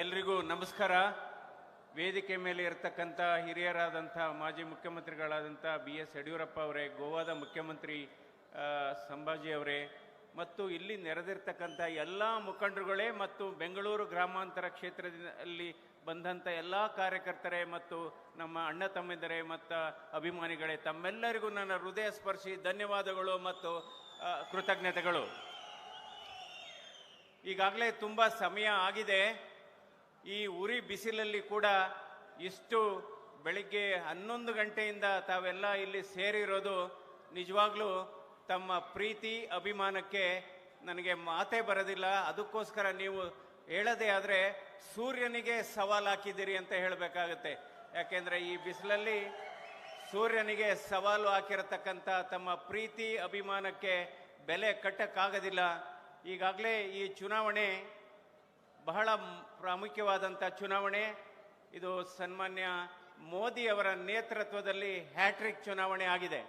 ಎಲ್ರಿಗೂ ನಮಸ್ಕಾರ. ವೇದಿಕೆ ಮೇಲೆ ಇರತಕ್ಕಂಥ ಹಿರಿಯರಾದಂಥ ಮಾಜಿ ಮುಖ್ಯಮಂತ್ರಿಗಳಾದಂಥ ಬಿ ಎಸ್ ಯಡಿಯೂರಪ್ಪ ಅವರೇ, ಗೋವಾದ ಮುಖ್ಯಮಂತ್ರಿ ಸಂಭಾಜಿ ಅವರೇ, ಮತ್ತು ಇಲ್ಲಿ ನೆರೆದಿರ್ತಕ್ಕಂಥ ಎಲ್ಲ ಮುಖಂಡರುಗಳೇ ಮತ್ತು ಬೆಂಗಳೂರು ಗ್ರಾಮಾಂತರ ಕ್ಷೇತ್ರದಲ್ಲಿ ಬಂದಂಥ ಎಲ್ಲ ಕಾರ್ಯಕರ್ತರೇ ಮತ್ತು ನಮ್ಮ ಅಣ್ಣ ತಮ್ಮಿದರೆ ಮತ್ತು ಅಭಿಮಾನಿಗಳೇ, ತಮ್ಮೆಲ್ಲರಿಗೂ ನನ್ನ ಹೃದಯ ಸ್ಪರ್ಶಿ ಧನ್ಯವಾದಗಳು ಮತ್ತು ಕೃತಜ್ಞತೆಗಳು. ಈಗಾಗಲೇ ತುಂಬ ಸಮಯ ಆಗಿದೆ. ಈ ಉರಿ ಬಿಸಿಲಲ್ಲಿ ಕೂಡ ಇಷ್ಟು ಬೆಳಿಗ್ಗೆ ಹನ್ನೊಂದು ಗಂಟೆಯಿಂದ ತಾವೆಲ್ಲ ಇಲ್ಲಿ ಸೇರಿರೋದು ನಿಜವಾಗ್ಲೂ ತಮ್ಮ ಪ್ರೀತಿ, ಅಭಿಮಾನಕ್ಕೆ ನನಗೆ ಮಾತೇ ಬರೋದಿಲ್ಲ. ಅದಕ್ಕೋಸ್ಕರ ನೀವು ಹೇಳದೇ ಆದರೆ ಸೂರ್ಯನಿಗೆ ಸವಾಲು ಹಾಕಿದ್ದೀರಿ ಅಂತ ಹೇಳಬೇಕಾಗತ್ತೆ. ಯಾಕೆಂದರೆ ಈ ಬಿಸಿಲಲ್ಲಿ ಸೂರ್ಯನಿಗೆ ಸವಾಲು ಹಾಕಿರತಕ್ಕಂಥ ತಮ್ಮ ಪ್ರೀತಿ, ಅಭಿಮಾನಕ್ಕೆ ಬೆಲೆ ಕಟ್ಟಕ್ಕಾಗೋದಿಲ್ಲ. ಈಗಾಗಲೇ ಈ ಚುನಾವಣೆ ಬಹಳ ಪ್ರಾಮುಖ್ಯವಾದಂಥ ಚುನಾವಣೆ. ಇದು ಸನ್ಮಾನ್ಯ ಮೋದಿ ಅವರ ನೇತೃತ್ವದಲ್ಲಿ ಹ್ಯಾಟ್ರಿಕ್ ಚುನಾವಣೆ ಆಗಿದೆ.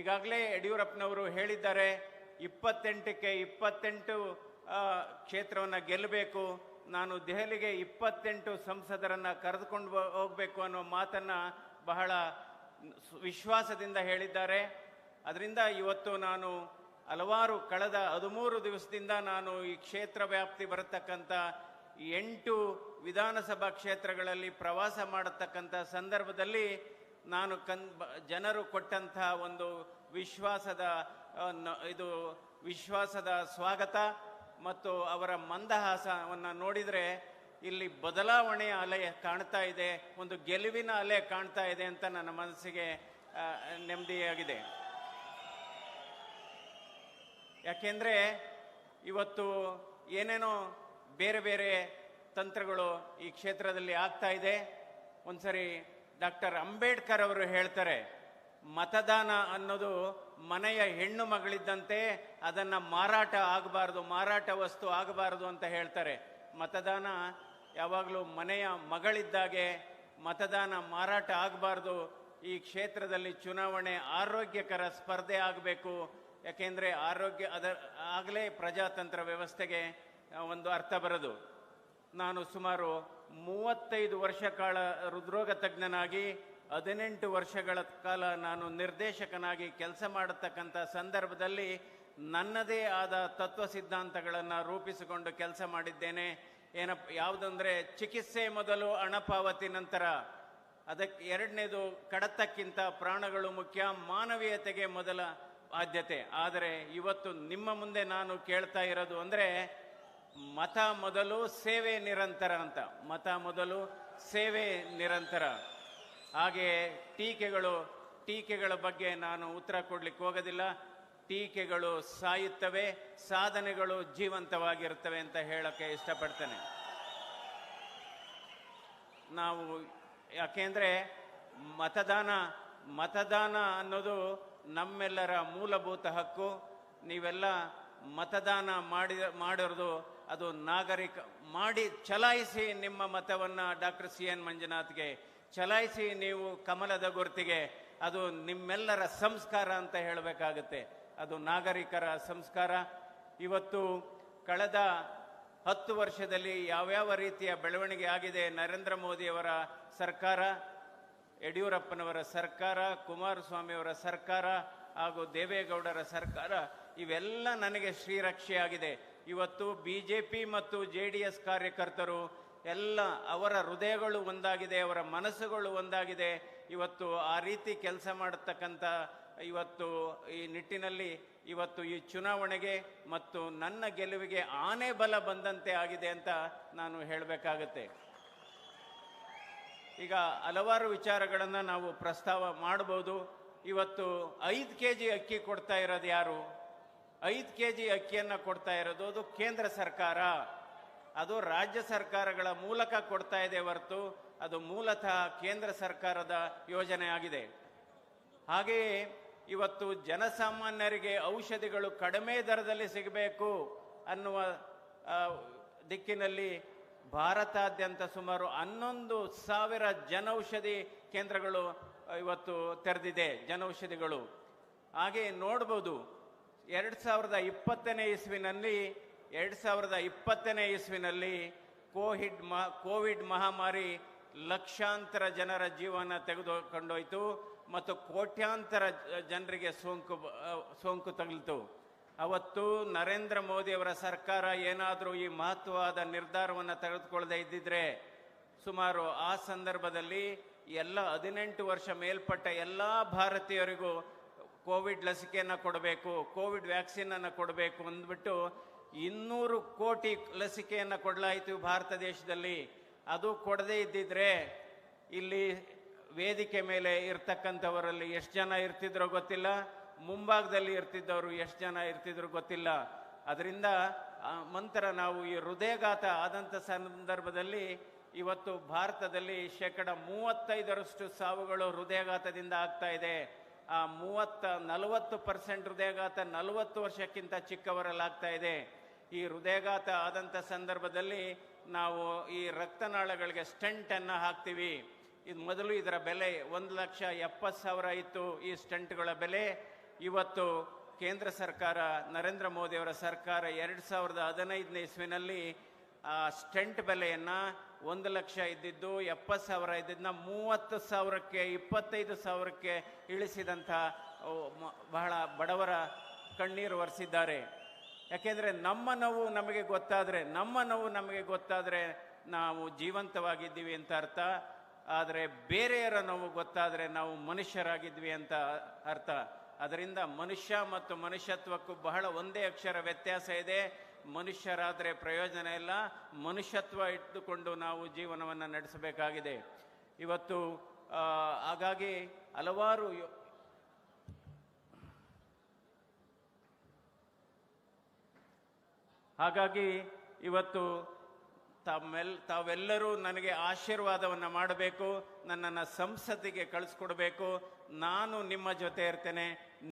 ಈಗಾಗಲೇ ಯಡಿಯೂರಪ್ಪನವರು ಹೇಳಿದ್ದಾರೆ, ಇಪ್ಪತ್ತೆಂಟಕ್ಕೆ ಇಪ್ಪತ್ತೆಂಟು ಕ್ಷೇತ್ರವನ್ನು ಗೆಲ್ಲಬೇಕು, ನಾನು ದೆಹಲಿಗೆ ಇಪ್ಪತ್ತೆಂಟು ಸಂಸದರನ್ನು ಕರೆದುಕೊಂಡು ಹೋಗಬೇಕು ಅನ್ನೋ ಮಾತನ್ನು ಬಹಳ ವಿಶ್ವಾಸದಿಂದ ಹೇಳಿದ್ದಾರೆ. ಅದರಿಂದ ಇವತ್ತು ನಾನು ಹಲವಾರು ಕಳೆದ ಹದಿಮೂರು ದಿವಸದಿಂದ ನಾನು ಈ ಕ್ಷೇತ್ರ ವ್ಯಾಪ್ತಿ ಬರತಕ್ಕಂಥ ಎಂಟು ವಿಧಾನಸಭಾ ಕ್ಷೇತ್ರಗಳಲ್ಲಿ ಪ್ರವಾಸ ಮಾಡತಕ್ಕಂಥ ಸಂದರ್ಭದಲ್ಲಿ ನಾನು ಕನ್ ಜನರು ಕೊಟ್ಟಂತಹ ಒಂದು ವಿಶ್ವಾಸದ ಇದು ವಿಶ್ವಾಸದ ಸ್ವಾಗತ ಮತ್ತು ಅವರ ಮಂದಹಾಸವನ್ನು ನೋಡಿದರೆ ಇಲ್ಲಿ ಬದಲಾವಣೆಯ ಅಲೆ ಕಾಣ್ತಾ ಇದೆ, ಒಂದು ಗೆಲುವಿನ ಅಲೆ ಕಾಣ್ತಾ ಇದೆ ಅಂತ ನನ್ನ ಮನಸ್ಸಿಗೆ ನೆಮ್ಮದಿಯಾಗಿದೆ. ಯಾಕೆಂದ್ರೆ ಇವತ್ತು ಏನೇನೋ ಬೇರೆ ಬೇರೆ ತಂತ್ರಗಳು ಈ ಕ್ಷೇತ್ರದಲ್ಲಿ ಆಗ್ತಾ ಇದೆ. ಒಂದ್ಸರಿ ಡಾಕ್ಟರ್ ಅಂಬೇಡ್ಕರ್ ಅವರು ಹೇಳ್ತಾರೆ, ಮತದಾನ ಅನ್ನೋದು ಮನೆಯ ಹೆಣ್ಣು ಮಗಳಿದ್ದಂತೆ ಅದನ್ನು ಮಾರಾಟ ಆಗಬಾರ್ದು, ಮಾರಾಟ ವಸ್ತು ಆಗಬಾರದು ಅಂತ ಹೇಳ್ತಾರೆ. ಮತದಾನ ಯಾವಾಗಲೂ ಮನೆಯ ಮಗಳಿದ್ದಾಗೆ ಮತದಾನ ಮಾರಾಟ ಆಗಬಾರ್ದು. ಈ ಕ್ಷೇತ್ರದಲ್ಲಿ ಚುನಾವಣೆ ಆರೋಗ್ಯಕರ ಸ್ಪರ್ಧೆ ಆಗಬೇಕು. ಯಾಕೆಂದ್ರೆ ಆರೋಗ್ಯ ಅದ ಆಗಲೇ ಪ್ರಜಾತಂತ್ರ ವ್ಯವಸ್ಥೆಗೆ ಒಂದು ಅರ್ಥ ಬರೋದು. ನಾನು ಸುಮಾರು ಮೂವತ್ತೈದು ವರ್ಷ ಕಾಲ ಹೃದ್ರೋಗ ತಜ್ಞನಾಗಿ, ಹದಿನೆಂಟು ವರ್ಷಗಳ ಕಾಲ ನಾನು ನಿರ್ದೇಶಕನಾಗಿ ಕೆಲಸ ಮಾಡತಕ್ಕಂಥ ಸಂದರ್ಭದಲ್ಲಿ ನನ್ನದೇ ಆದ ತತ್ವ ಸಿದ್ಧಾಂತಗಳನ್ನು ರೂಪಿಸಿಕೊಂಡು ಕೆಲಸ ಮಾಡಿದ್ದೇನೆ. ಏನಪ್ಪ ಯಾವುದಂದ್ರೆ ಚಿಕಿತ್ಸೆ ಮೊದಲು ಹಣ ಪಾವತಿ ನಂತರ ಅದಕ್ಕೆ ಎರಡನೇದು ಕಡತಕ್ಕಿಂತ ಪ್ರಾಣಗಳು ಮುಖ್ಯ, ಮಾನವೀಯತೆಗೆ ಮೊದಲ ಆದ್ಯತೆ. ಆದರೆ ಇವತ್ತು ನಿಮ್ಮ ಮುಂದೆ ನಾನು ಕೇಳ್ತಾ ಇರೋದು ಅಂದರೆ, ಮತ ಮೊದಲು ಸೇವೆ ನಿರಂತರ ಅಂತ. ಮತ ಮೊದಲು ಸೇವೆ ನಿರಂತರ. ಹಾಗೆ ಟೀಕೆಗಳು, ಟೀಕೆಗಳ ಬಗ್ಗೆ ನಾನು ಉತ್ತರ ಕೊಡ್ಲಿಕ್ಕೆ ಹೋಗೋದಿಲ್ಲ. ಟೀಕೆಗಳು ಸಾಯುತ್ತವೆ, ಸಾಧನೆಗಳು ಜೀವಂತವಾಗಿರುತ್ತವೆ ಅಂತ ಹೇಳೋಕ್ಕೆ ಇಷ್ಟಪಡ್ತೇನೆ. ನಾವು ಯಾಕೆಂದರೆ ಮತದಾನ ಮತದಾನ ಅನ್ನೋದು ನಮ್ಮೆಲ್ಲರ ಮೂಲಭೂತ ಹಕ್ಕು. ನೀವೆಲ್ಲ ಮತದಾನ ಮಾಡಿ ಮಾಡಿರೋದು ಅದು ನಾಗರಿಕ, ಮಾಡಿ ಚಲಾಯಿಸಿ ನಿಮ್ಮ ಮತವನ್ನು ಡಾಕ್ಟರ್ ಸಿ ಎನ್ ಮಂಜುನಾಥ್ಗೆ. ಚಲಾಯಿಸಿ ನೀವು ಕಮಲದ ಗುರ್ತಿಗೆ. ಅದು ನಿಮ್ಮೆಲ್ಲರ ಸಂಸ್ಕಾರ ಅಂತ ಹೇಳಬೇಕಾಗುತ್ತೆ. ಅದು ನಾಗರಿಕರ ಸಂಸ್ಕಾರ. ಇವತ್ತು ಕಳೆದ ಹತ್ತು ವರ್ಷದಲ್ಲಿ ಯಾವ್ಯಾವ ರೀತಿಯ ಬೆಳವಣಿಗೆ ಆಗಿದೆ ನರೇಂದ್ರ ಮೋದಿಯವರ ಸರ್ಕಾರ? ಯಡಿಯೂರಪ್ಪನವರ ಸರ್ಕಾರ, ಕುಮಾರಸ್ವಾಮಿಯವರ ಸರ್ಕಾರ ಹಾಗೂ ದೇವೇಗೌಡರ ಸರ್ಕಾರ, ಇವೆಲ್ಲ ನನಗೆ ಶ್ರೀರಕ್ಷೆಯಾಗಿದೆ. ಇವತ್ತು ಬಿಜೆಪಿ ಮತ್ತು ಜೆ ಡಿ ಎಸ್ ಕಾರ್ಯಕರ್ತರು ಎಲ್ಲ ಅವರ ಹೃದಯಗಳು ಒಂದಾಗಿದೆ, ಅವರ ಮನಸ್ಸುಗಳು ಒಂದಾಗಿದೆ. ಇವತ್ತು ಆ ರೀತಿ ಕೆಲಸ ಮಾಡತಕ್ಕಂಥ ಇವತ್ತು ಈ ನಿಟ್ಟಿನಲ್ಲಿ ಇವತ್ತು ಈ ಚುನಾವಣೆಗೆ ಮತ್ತು ನನ್ನ ಗೆಲುವಿಗೆ ಆನೆ ಬಲ ಬಂದಂತೆ ಆಗಿದೆ ಅಂತ ನಾನು ಹೇಳಬೇಕಾಗತ್ತೆ. ಈಗ ಹಲವಾರು ವಿಚಾರಗಳನ್ನು ನಾವು ಪ್ರಸ್ತಾವ ಮಾಡಬಹುದು. ಇವತ್ತು ಐದು ಕೆ ಜಿ ಅಕ್ಕಿ ಕೊಡ್ತಾ ಇರೋದು ಯಾರು? ಐದು ಕೆ ಜಿ ಅಕ್ಕಿಯನ್ನು ಕೊಡ್ತಾ ಇರೋದು ಅದು ಕೇಂದ್ರ ಸರ್ಕಾರ. ಅದು ರಾಜ್ಯ ಸರ್ಕಾರಗಳ ಮೂಲಕ ಕೊಡ್ತಾ ಇದೆ ಹೊರತು ಅದು ಮೂಲತಃ ಕೇಂದ್ರ ಸರ್ಕಾರದ ಯೋಜನೆ ಆಗಿದೆ. ಹಾಗೆಯೇ ಇವತ್ತು ಜನಸಾಮಾನ್ಯರಿಗೆ ಔಷಧಿಗಳು ಕಡಿಮೆ ದರದಲ್ಲಿ ಸಿಗಬೇಕು ಅನ್ನುವ ದಿಕ್ಕಿನಲ್ಲಿ ಭಾರತಾದ್ಯಂತ ಸುಮಾರು ಹನ್ನೊಂದು ಸಾವಿರ ಜನೌಷಧಿ ಕೇಂದ್ರಗಳು ಇವತ್ತು ತೆರೆದಿದೆ, ಜನೌಷಧಿಗಳು. ಹಾಗೆ ನೋಡ್ಬೋದು, ಎರಡು ಸಾವಿರದ ಇಪ್ಪತ್ತನೇ ಇಸ್ವಿನಲ್ಲಿ, ಎರಡು ಸಾವಿರದ ಇಪ್ಪತ್ತನೇ ಇಸ್ವಿನಲ್ಲಿ ಕೋವಿಡ್ ಮ, ಕೋವಿಡ್ ಮಹಾಮಾರಿ ಲಕ್ಷಾಂತರ ಜನರ ಜೀವನ ತೆಗೆದುಕೊಂಡೋಯ್ತು ಮತ್ತು ಕೋಟ್ಯಾಂತರ ಜನರಿಗೆ ಸೋಂಕು ಸೋಂಕು ತಗುಲಿತು. ಅವತ್ತು ನರೇಂದ್ರ ಮೋದಿಯವರ ಸರ್ಕಾರ ಏನಾದರೂ ಈ ಮಹತ್ವವಾದ ನಿರ್ಧಾರವನ್ನು ತೆಗೆದುಕೊಳ್ಳದೆ ಇದ್ದಿದ್ರೆ ಸುಮಾರು ಆ ಸಂದರ್ಭದಲ್ಲಿ ಎಲ್ಲ ಹದಿನೆಂಟು ವರ್ಷ ಮೇಲ್ಪಟ್ಟ ಎಲ್ಲ ಭಾರತೀಯರಿಗೂ ಕೋವಿಡ್ ಲಸಿಕೆಯನ್ನು ಕೊಡಬೇಕು, ಕೋವಿಡ್ ವ್ಯಾಕ್ಸಿನನ್ನು ಕೊಡಬೇಕು ಅಂದ್ಬಿಟ್ಟು ಇನ್ನೂರು ಕೋಟಿ ಲಸಿಕೆಯನ್ನು ಕೊಡಲಾಯಿತು ಭಾರತ ದೇಶದಲ್ಲಿ. ಅದು ಕೊಡದೇ ಇದ್ದಿದ್ರೆ ಇಲ್ಲಿ ವೇದಿಕೆ ಮೇಲೆ ಇರ್ತಕ್ಕಂಥವರಲ್ಲಿ ಎಷ್ಟು ಜನ ಇರ್ತಿದ್ರೋ ಗೊತ್ತಿಲ್ಲ. ಮುಂಭಾಗದಲ್ಲಿ ಇರ್ತಿದ್ದವರು ಎಷ್ಟು ಜನ ಇರ್ತಿದ್ರು ಗೊತ್ತಿಲ್ಲ. ಅದರಿಂದ ನಂತರ ನಾವು ಈ ಹೃದಯಘಾತ ಆದಂಥ ಸಂದರ್ಭದಲ್ಲಿ ಇವತ್ತು ಭಾರತದಲ್ಲಿ ಶೇಕಡ ಮೂವತ್ತೈದರಷ್ಟು ಸಾವುಗಳು ಹೃದಯಘಾತದಿಂದ ಆಗ್ತಾ ಇದೆ. ಆ ಮೂವತ್ತ, ನಲವತ್ತು ಪರ್ಸೆಂಟ್ ಹೃದಯಘಾತ ನಲವತ್ತು ವರ್ಷಕ್ಕಿಂತ ಚಿಕ್ಕವರಲ್ಲಾಗ್ತಾ ಇದೆ. ಈ ಹೃದಯಘಾತ ಆದಂಥ ಸಂದರ್ಭದಲ್ಲಿ ನಾವು ಈ ರಕ್ತನಾಳಗಳಿಗೆ ಸ್ಟೆಂಟ್ ಅನ್ನ ಹಾಕ್ತೀವಿ. ಇದು ಮೊದಲು ಇದರ ಬೆಲೆ ಒಂದು ಲಕ್ಷ ಎಪ್ಪತ್ತು ಸಾವಿರ ಇತ್ತು. ಈ ಸ್ಟೆಂಟ್ಗಳ ಬೆಲೆ ಇವತ್ತು ಕೇಂದ್ರ ಸರ್ಕಾರ, ನರೇಂದ್ರ ಮೋದಿಯವರ ಸರ್ಕಾರ ಎರಡು ಸಾವಿರದ ಹದಿನೈದನೇ ಇಸ್ವಿನಲ್ಲಿ ಸ್ಟೆಂಟ್ ಬೆಲೆಯನ್ನು ಒಂದು ಲಕ್ಷ ಇದ್ದಿದ್ದು ಎಪ್ಪತ್ತು ಸಾವಿರ ಇದ್ದಿದ್ದನ್ನ ಮೂವತ್ತು ಸಾವಿರಕ್ಕೆ, ಇಪ್ಪತ್ತೈದು ಸಾವಿರಕ್ಕೆ ಇಳಿಸಿದಂಥ ಬಹಳ ಬಡವರ ಕಣ್ಣೀರು ಒರೆಸಿದ್ದಾರೆ. ಯಾಕೆಂದರೆ ನಮ್ಮ ನೋವು ನಮಗೆ ಗೊತ್ತಾದರೆ, ನಮ್ಮ ನೋವು ನಮಗೆ ಗೊತ್ತಾದರೆ ನಾವು ಜೀವಂತವಾಗಿದ್ದೀವಿ ಅಂತ ಅರ್ಥ. ಆದರೆ ಬೇರೆಯವರ ನೋವು ಗೊತ್ತಾದರೆ ನಾವು ಮನುಷ್ಯರಾಗಿದ್ವಿ ಅಂತ ಅರ್ಥ. ಅದರಿಂದ ಮನುಷ್ಯ ಮತ್ತು ಮನುಷ್ಯತ್ವಕ್ಕೂ ಬಹಳ ಒಂದೇ ಅಕ್ಷರ ವ್ಯತ್ಯಾಸ ಇದೆ. ಮನುಷ್ಯರಾದರೆ ಪ್ರಯೋಜನ ಇಲ್ಲ. ಮನುಷ್ಯತ್ವ ಇಟ್ಟುಕೊಂಡು ನಾವು ಜೀವನವನ್ನು ನಡೆಸಬೇಕಾಗಿದೆ. ಇವತ್ತು ಹಾಗಾಗಿ ಹಲವಾರು ಹಾಗಾಗಿ ಇವತ್ತು ತಮ್ಮೆಲ್, ತಾವೆಲ್ಲರೂ ನನಗೆ ಆಶೀರ್ವಾದವನ್ನು ಮಾಡಬೇಕು. ನನ್ನನ್ನು ಸಂಸತ್ತಿಗೆ ಕಳಿಸ್ಕೊಡ್ಬೇಕು. ನಾನು ನಿಮ್ಮ ಜೊತೆ ಇರ್ತೇನೆ.